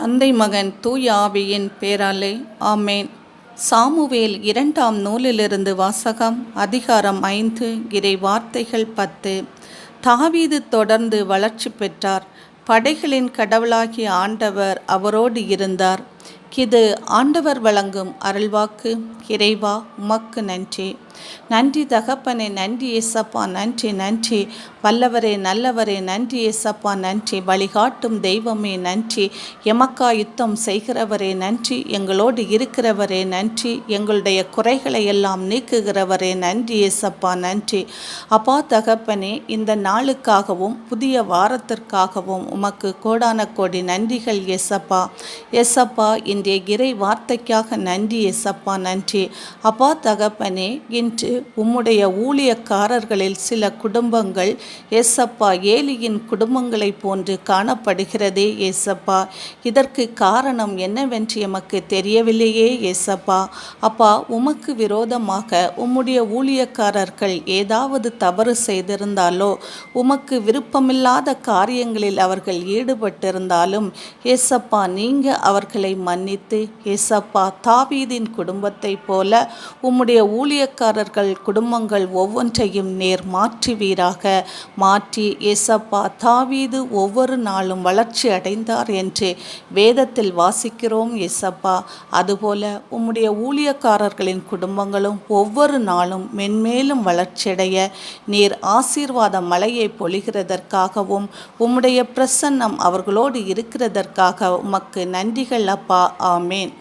தந்தை மகன் தூய ஆவியின் பேராலே ஆமேன். சாமுவேல் இரண்டாம் நூலிலிருந்து வாசகம் அதிகாரம் ஐந்து இறை வார்த்தைகள் பத்து. தாவீது தொடர்ந்து வளர்ச்சி பெற்றார். படைகளின் கடவுளாகிய ஆண்டவர் அவரோடு இருந்தார். இது ஆண்டவர் வழங்கும் அருள்வாக்கு. இறைவா உமக்கு நன்றி. நன்றி தகப்பனே நன்றி ஏசப்பா நன்றி நன்றி. வல்லவரே நல்லவரே நன்றி ஏசப்பா நன்றி. வழிகாட்டும் தெய்வமே நன்றி. எமக்கா யுத்தம் செய்கிறவரே நன்றி. எங்களோடு இருக்கிறவரே நன்றி. எங்களுடைய குறைகளை எல்லாம் நீக்குகிறவரே நன்றி ஏசப்பா நன்றி. அப்பா தகப்பனே இந்த நாளுக்காகவும் புதிய வாரத்திற்காகவும் உமக்கு கோடான கோடி நன்றிகள் எசப்பா எசப்பா இன்றைய இறை வார்த்தைக்காக நன்றி எசப்பா நன்றி. அப்பா தகப்பனே இன்று உம்முடைய ஊழியக்காரர்களில் சில குடும்பங்கள் எசப்பா ஏலியின் குடும்பங்களைப் போன்று காணப்படுகிறதே ஏசப்பா. இதற்கு காரணம் என்னவென்று எமக்கு தெரியவில்லையே ஏசப்பா. அப்பா உமக்கு விரோதமாக உம்முடைய ஊழியக்காரர்கள் ஏதாவது தவறு செய்திருந்தாலோ உமக்கு விருப்பமில்லாத காரியங்களில் அவர்கள் ஈடுபட்டிருந்தாலும் ஏசப்பா நீங்க அவர்களை மன்னி கவனித்து ஏசப்பா தாவீதின் குடும்பத்தைப் போல உம்முடைய ஊழியக்காரர்கள் குடும்பங்கள் ஒவ்வொன்றையும் நேர் மாற்றுவீராக. மாற்றி ஏசப்பா தாவீது ஒவ்வொரு நாளும் வளர்ச்சி அடைந்தார் என்று வேதத்தில் வாசிக்கிறோம் ஏசப்பா. அதுபோல உம்முடைய ஊழியக்காரர்களின் குடும்பங்களும் ஒவ்வொரு நாளும் மென்மேலும் வளர்ச்சியடைய. நீர் ஆசீர்வாத மழையை பொழிகிறதற்காகவும் உம்முடைய பிரசன்னம் அவர்களோடு இருக்கிறதற்காக உமக்கு நன்றிகள் அப்பா. ஆமீன்